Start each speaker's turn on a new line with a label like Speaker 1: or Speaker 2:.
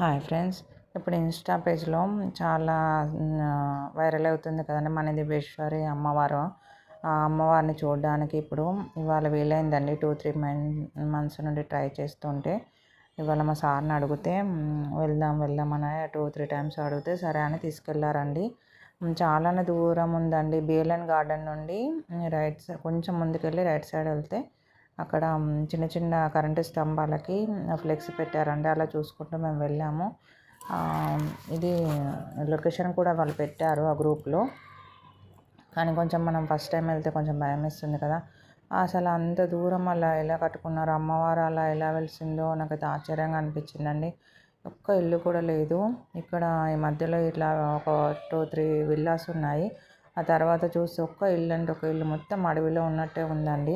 Speaker 1: Hi friends. ఇప్పుడు Insta పేజ్లో చాలా వైరల్ అవుతుంది కదండి మన దివ్యేశ్వరి అమ్మవారు. ఆ అమ్మవారిని చూడడానికి ఇప్పుడు ఇవాళ వీలైందండి టూ త్రీ మంత్స్ నుండి ట్రై చేస్తుంటే. ఇవాళ మా సార్ని అడిగితే వెళ్దాం వెళ్దాం అని టూ త్రీ టైమ్స్ అడిగితే సరే అని తీసుకెళ్ళారండి. చాలానే దూరం ఉందండి. బిఎల్ఎన్ గార్డెన్ నుండి రైట్ సైడ్ కొంచెం ముందుకెళ్ళి రైట్ సైడ్ వెళ్తే అక్కడ చిన్న చిన్న కరెంటు స్తంభాలకి ఫ్లెక్స్ పెట్టారండి. అలా చూసుకుంటూ మేము వెళ్ళాము. ఇది లొకేషన్ కూడా వాళ్ళు పెట్టారు ఆ గ్రూప్లో. కానీ కొంచెం మనం ఫస్ట్ టైం వెళ్తే కొంచెం భయం వేస్తుంది కదా. అసలు అంత దూరం అలా ఎలా కట్టుకున్నారు? అమ్మవారు అలా ఎలా వెలిసిందో నాకైతే ఆశ్చర్యంగా అనిపించిందండి. ఒక్క ఇల్లు కూడా లేదు. ఇక్కడ ఈ మధ్యలో ఇట్లా ఒక టూ త్రీ విల్లాస్ ఉన్నాయి. ఆ తర్వాత చూస్తే ఒక్క ఇల్లు అంటే ఒక ఇల్లు మొత్తం అడవిలో ఉన్నట్టే ఉందండి.